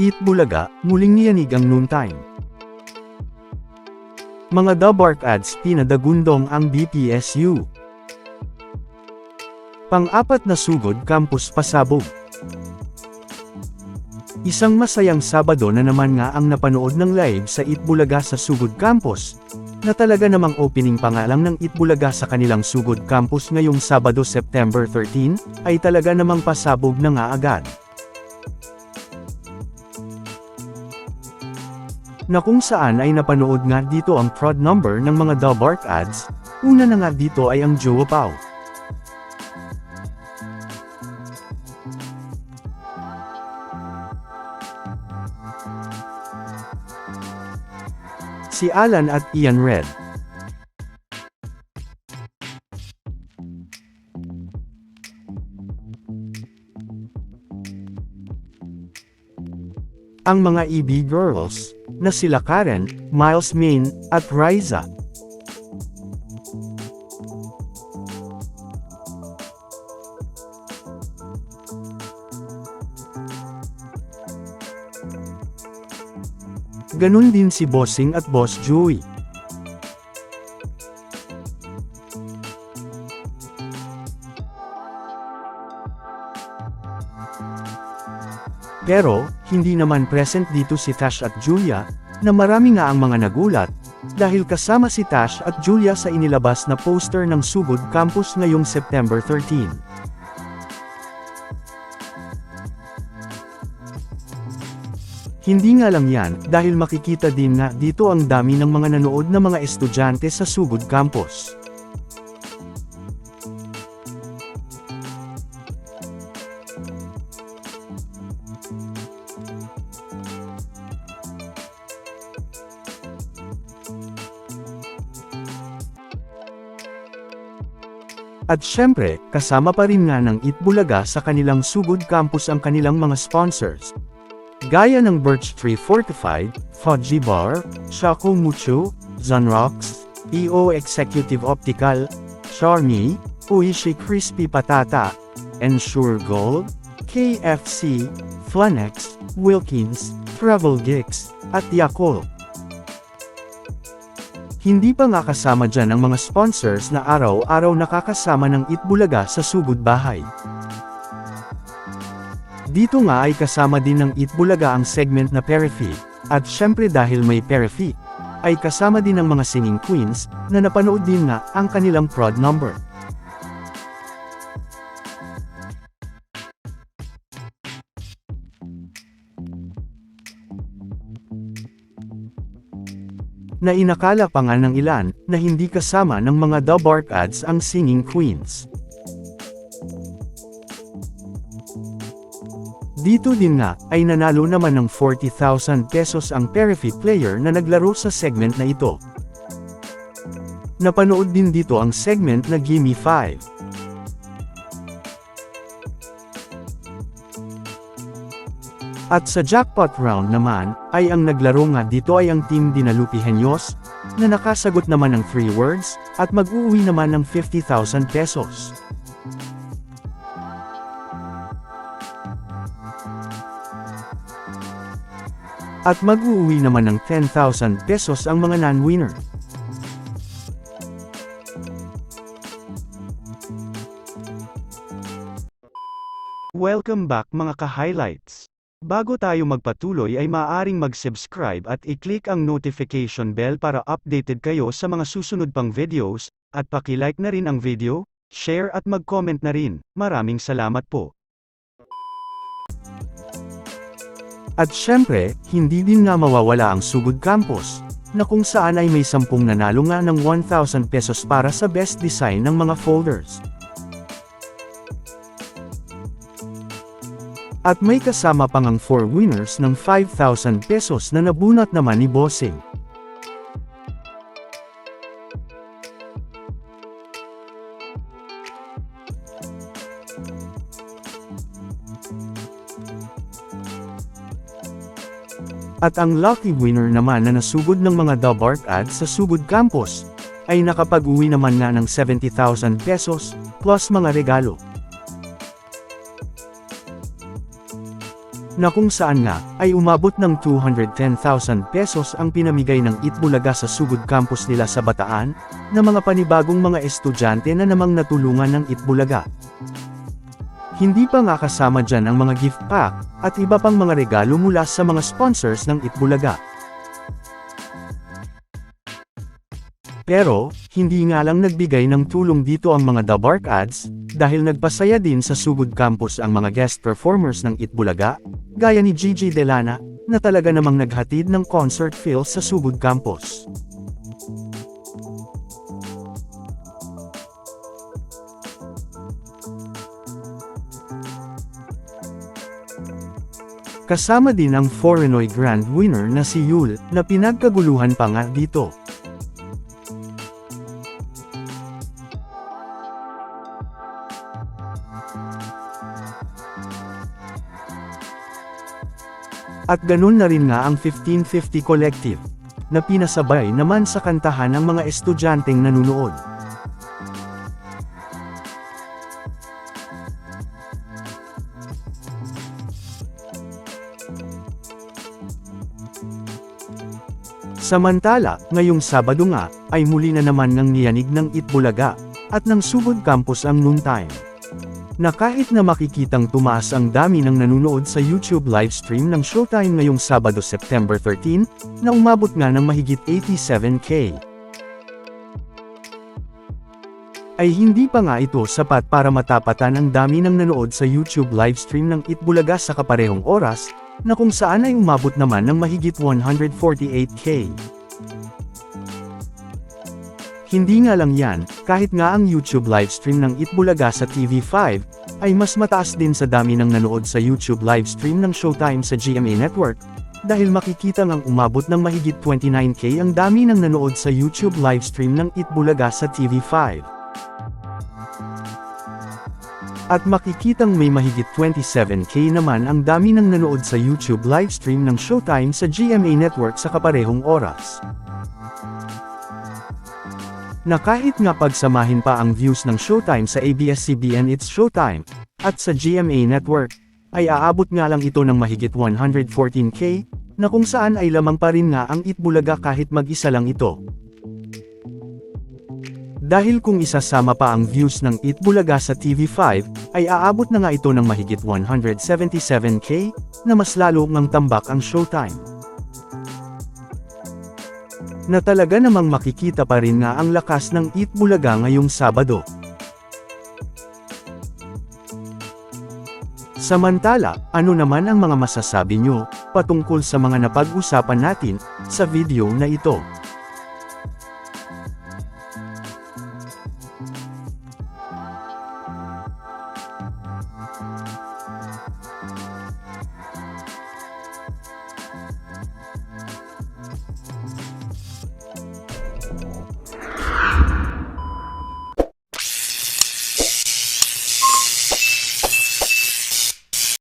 Eat Bulaga, muling niyanig ang noontime. Mga Dabark ads pinadagundong ang BPSU. Pang-apat na sugod campus pasabog. Isang masayang Sabado na naman nga ang napanood ng live sa Itbulaga sa Sugod Campus, na talaga namang opening pangalang ng Itbulaga sa kanilang Sugod Campus ngayong Sabado September 13, ay talaga namang pasabog na nga agad. Na kung saan ay napanood nga dito ang prod number ng mga Dabark ads, una na nga dito ay ang Joe Pau. Si Alan at Ian Red. Ang mga EB girls, na sila Karen, Miles Main, at Riza. Ganon din si Bossing at Boss Joey. Pero, hindi naman present dito si Tash at Julia, na marami nga ang mga nagulat, dahil kasama si Tash at Julia sa inilabas na poster ng Sugod Campus ngayong September 13. Hindi nga lang yan, dahil makikita din nga dito ang dami ng mga nanood na mga estudyante sa Sugod Campus. At syempre, kasama pa rin nga ng Itbulaga sa kanilang Sugod Campus ang kanilang mga sponsors. Gaya ng Birch Tree Fortified, Fudgy Bar, Choco Mucho, Zunrocks, EO Executive Optical, Charmy, Uishi Crispy Patata, Ensure Gold, KFC, Flanex, Wilkins, Travel Geeks, at Yakult. Hindi pa nga kasama dyan ang mga sponsors na araw-araw nakakasama ng Itbulaga sa Sugod Bahay. Dito nga ay kasama din ng Itbulaga ang segment na Perifi, at syempre dahil may Perifi, ay kasama din ng mga singing queens, na napanood din nga ang kanilang prod number. Na inakala pa nga ng ilan, na hindi kasama ng mga Dabark ads ang singing queens. Dito din nga, ay nanalo naman ng 40,000 pesos ang Perifi player na naglaro sa segment na ito. Napanood din dito ang segment na Gimme 5. At sa jackpot round naman, ay ang naglaro nga dito ay ang team Dinalupi Henyos, na nakasagot naman ng 3 words, at mag-uwi naman ng 50,000 pesos. At mag-uwi naman ng 10,000 pesos ang mga non-winner. Welcome back mga ka-highlights. Bago tayo magpatuloy ay maaaring mag-subscribe at i-click ang notification bell para updated kayo sa mga susunod pang videos, at paki-like na rin ang video, share at mag-comment na rin. Maraming salamat po. At syempre, hindi din nga mawawala ang Sugod Campus, na kung saan ay may sampung nanalo nga ng 1,000 pesos para sa best design ng mga folders. At may kasama pang ang 4 winners ng 5,000 pesos na nabunot naman ni Bossing. At ang lucky winner naman na nasugod ng mga Dabark ads sa Sugod Campus, ay nakapag-uwi naman nga ng 70,000 pesos, plus mga regalo. Na kung saan nga, ay umabot ng 210,000 pesos ang pinamigay ng Itbulaga sa Sugod Campus nila sa Bataan, na mga panibagong mga estudyante na namang natulungan ng Itbulaga. Hindi pa nga kasama dyan ang mga gift pack, at iba pang mga regalo mula sa mga sponsors ng Itbulaga. Pero, hindi nga lang nagbigay ng tulong dito ang mga The Bark Ads, dahil nagpasaya din sa Sugod Campus ang mga guest performers ng Itbulaga, gaya ni Gigi Delana, na talaga namang naghatid ng concert feel sa Sugod Campus. Kasama din ang Foreignoy Grand winner na si Yul, na pinagkaguluhan pa nga dito. At ganun na rin nga ang 1550 Collective, na pinasabay naman sa kantahan ng mga estudyanteng nanunood. Samantala, ngayong Sabado nga, ay muli na naman ng niyanig ng Itbulaga, at ng Sugod Campus ang noontime. Na kahit na makikitang tumaas ang dami ng nanonood sa YouTube livestream ng Showtime ngayong Sabado September 13, na umabot nga ng mahigit 87k. Ay hindi pa nga ito sapat para matapatan ang dami ng nanood sa YouTube livestream ng Itbulaga sa kaparehong oras, na kung saan ay umabot naman ng mahigit 148k. Hindi nga lang yan, kahit nga ang YouTube livestream ng Itbulaga sa TV5, ay mas mataas din sa dami ng nanood sa YouTube livestream ng Showtime sa GMA Network, dahil makikita ngang umabot ng mahigit 29k ang dami ng nanood sa YouTube livestream ng Itbulaga sa TV5. At makikitang may mahigit 27k naman ang dami ng nanood sa YouTube livestream ng Showtime sa GMA Network sa kaparehong oras. Na kahit nga pagsamahin pa ang views ng Showtime sa ABS-CBN It's Showtime, at sa GMA Network, ay aabot nga lang ito ng mahigit 114k, na kung saan ay lamang pa rin nga ang Itbulaga kahit mag-isa lang ito. Dahil kung isasama pa ang views ng Itbulaga sa TV5, ay aabot na nga ito ng mahigit 177k, na mas lalo ngang tambak ang Showtime na talaga namang makikita pa rin na ang lakas ng Eat Bulaga ngayong Sabado. Samantala, ano naman ang mga masasabi nyo, patungkol sa mga napag-usapan natin, sa video na ito?